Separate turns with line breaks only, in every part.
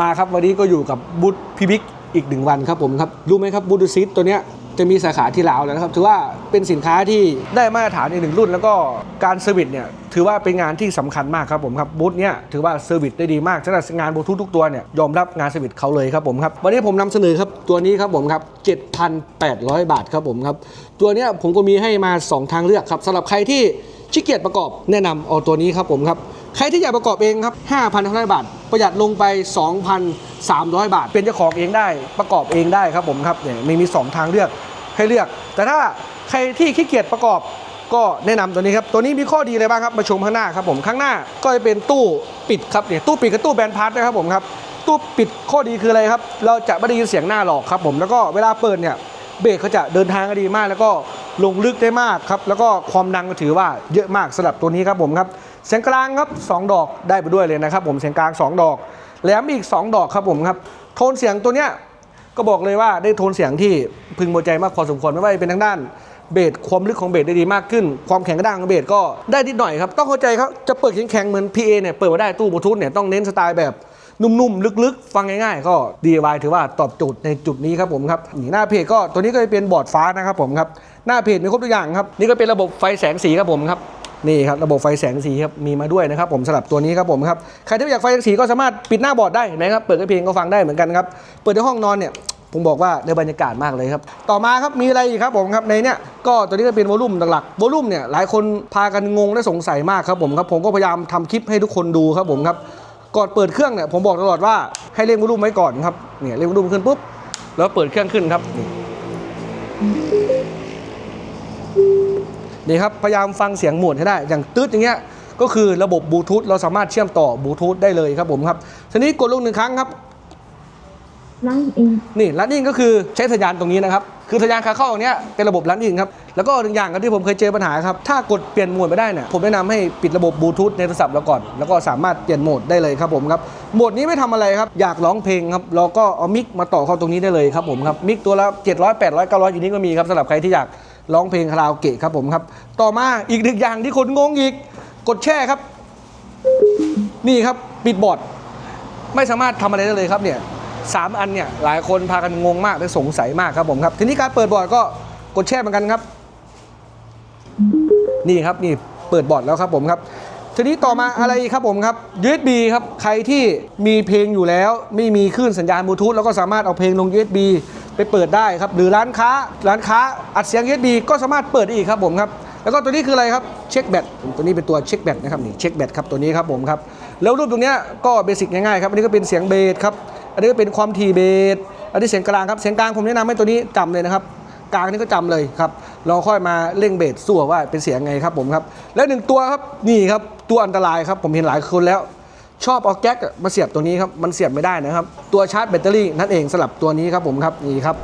มาครับวันนี้ก็อยู่กับบูธพิบิกอีกหนึ่งวันครับผมครับรู้ไหมครับบูธซิตตัวเนี้ยจะมีสาขาที่ลาวแล้วนะครับถือว่าเป็นสินค้าที่ได้มาตรฐานอีกหนึ่งรุ่น แล้วก็การเซอร์วิสเนี่ยถือว่าเป็นงานที่สำคัญมากครับผมครับบูธเนี้ยถือว่าเซอร์วิสได้ดีมากสำหรับงานบลูทูธทุกตัวเนี่ยยอมรับงานเซอร์วิสเขาเลยครับผมครับวันนี้ผมนำเสนอครับตัวนี้ครับผมครับ 7,800 บาทครับผมครับตัวเนี้ยผมก็มีให้มา 2 ทางเลือกครับสำหรับใครที่ ขี้เกียจประกอบแนะนำเอาตัวนี้ครับผมครับ ใครที่อยากประกอบเองครับ 5,500 บาท ประหยัดลงไป 2,300 บาท เป็นเจ้าของเองได้ ประกอบเองได้ครับผมครับเนี่ยมีมี 2 ทางเลือกให้เลือก แต่ถ้าใครที่ขี้เกียจประกอบก็แนะนำตัวนี้ครับ ตัวนี้มีข้อดีอะไรบ้างครับ มาชมข้างหน้าครับผม ข้างหน้าก็จะเป็นตู้ปิดครับเนี่ยตู้ปิดกับตู้แบนพาร์ทนะครับผมครับ ตู้ปิดข้อดีคืออะไรครับ เราจะไม่ได้ยินเสียงหน้าหลอกครับผม แล้วก็เวลาเปิดเนี่ย เบรกเขาจะเดินทางก็ดีมาก แล้วก็ ลงลึกได้มากครับ แล้วก็ความดังก็ถือว่าเยอะมากสำหรับตัวนี้ครับผมครับเสียงกลางครับ 2 ดอกได้ไปด้วยเลยนะครับ ผมเสียงกลาง 2 ดอก แหลมอีก 2 ดอกครับผมครับ โทนเสียงตัวเนี้ยก็บอกเลยว่าได้โทนเสียงที่พึงพอใจมากพอสมควรไม่ว่าจะเป็นทางด้านเบสความลึกของเบสได้ดีมากขึ้น ความแข็งกระด้างของเบสก็ได้นิดหน่อยครับต้องเข้าใจครับจะเปิดแข็งๆเหมือน PA เนี่ยเปิดมาได้ตู้บลูทูธเนี่ยต้องเน้นสไตล์แบบ นุ่มๆ ลึกๆ ฟังง่ายๆ ก็ DIY ถือว่าตอบโจทย์ในจุดนี้ครับผมครับนี่หน้าเพจก็ตัวนี้ก็จะเป็นบอร์ดฟ้านะครับผมครับหน้าเพจมีครบทุกอย่างครับนี่ก็เป็นระบบไฟแสงสีครับผมครับนี่ครับระบบไฟแสงสีครับมีมาด้วยนะครับผมสำหรับตัวนี้ครับผมครับใครที่อยากไฟแสงสีก็สามารถปิดหน้าบอร์ดได้นะครับเปิดกระเพลงก็ฟังได้เหมือนกันครับเปิดในห้องนอนเนี่ยผมบอกว่าได้บรรยากาศมากเลยครับ ต่อมาครับมีอะไรอีกครับผมครับในเนี้ยก็ตัวนี้ก็เป็นวอลลุ่มหลักๆวอลลุ่มเนี่ยหลายคนพากันงงและสงสัยมากครับผมครับผมก็พยายามทำคลิปให้ทุกคนดูครับผมครับ ก่อนเปิดเครื่องเนี่ยผมบอกตลอดว่าให้เร่งวอลลุ่มไว้ก่อนครับเนี่ยเร่งวอลลุ่มขึ้นปุ๊บแล้วเปิดเครื่องขึ้นครับนี่นี่ครับพยายามฟังเสียงโหมดให้ได้ อย่างตืดอย่างเงี้ยก็คือระบบบลูทูธเราสามารถเชื่อมต่อบลูทูธได้เลยครับผมครับทีนี้กดลงหนึ่งครั้งครับ
ไลน์เอง
นี่รันนิ่งก็คือใช้สัญญาณตรงนี้นะครับ คือสัญญาณขาเข้าตรงเนี้ยเป็นระบบรันนิ่งครับ แล้วก็หนึ่งอย่างครับที่ผมเคยเจอปัญหาครับ ถ้ากดเปลี่ยนโหมดไม่ได้เนี่ยผมแนะนำให้ปิดระบบบลูทูธในโทรศัพท์เราก่อน แล้วก็สามารถเปลี่ยนโหมดได้เลยครับผมครับ โหมดนี้ไม่ทำอะไรครับ อยากร้องเพลงครับ เราก็เอามิกมาต่อเข้าตรงนี้ได้เลยครับผมครับ มิกตัวละ700 800 900อยู่นี้ก็มีครับสำหรับใครที่อยากร้องเพลงคาราโอเกะครับผมครับ ต่อมาอีกหนึ่งอย่างที่คนงงอีก กดแช่ครับ นี่ครับปิดบอร์ดไม่สามารถทำอะไรได้เลยครับเนี่ย สามอันเนี่ยหลายคนพากันงงมากและสงสัยมากครับผมครับ ทีนี้การเปิดบอร์ดก็กดแช่เหมือนกันครับ นี่ครับนี่เปิดบอร์ดแล้วครับผมครับทีนี้ต่อมาอะไรครับผมครับ USB ครับใครที่มีเพลงอยู่แล้ว ไม่มีคลื่นสัญญาณบลูทูธแล้วก็สามารถเอาเพลงลง USB ไปเปิดได้ครับ หรือร้านค้าร้านค้าอัดเสียง USB ก็สามารถเปิดได้อีกครับผมครับแล้วก็ตัวนี้คืออะไรครับเช็คแบตตัวนี้เป็นตัวเช็คแบตนะครับนี่เช็คแบตครับตัวนี้ครับผมครับแล้วรูปตรงนี้ก็เบสิกง่ายๆครับอันนี้ก็เป็นเสียงเบสครับ อันนี้ก็เป็นความถี่เบสอันนี้เสียงกลางครับเสียงกลางผมแนะนำให้ตัวนี้จำเลยนะครับกลางนี่ก็จำเลยครับเราค่อยมาเร่งเบสสั่ว่าเป็นเสียงไงครับผมครับ แล้วหนึ่งตัวครับนี่ครับตัวอันตรายครับผมเห็นหลายคนแล้ว ชอบเอาแก๊กมาเสียบตัวนี้ครับมันเสียบไม่ได้นะครับ ตัวชาร์จแบตเตอรี่นั่นเองสลับตัวนี้ครับผมครับนี่ครับ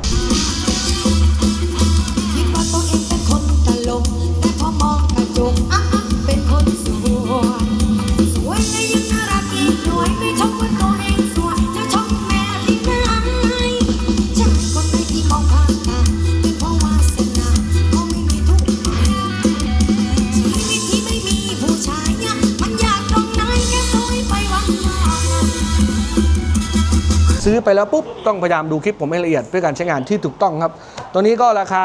ซื้อไปแล้วปุ๊บต้องพยายามดูคลิปผมให้ละเอียดเพื่อการใช้งานที่ถูกต้องครับ ตัวนี้ก็ราคา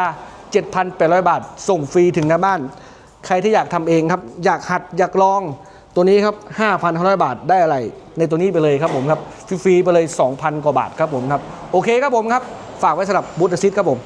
7,800 บาท ส่งฟรีถึงหน้าบ้าน ใครที่อยากทำเองครับ อยากหัดอยากลองตัวนี้ครับ 5,500 บาทได้อะไร ในตัวนี้ไปเลยครับผมครับฟรีๆไปเลย 2,000 กว่าบาทครับผมครับโอเคครับผมครับฝากไว้สำหรับบูธซิตครับผม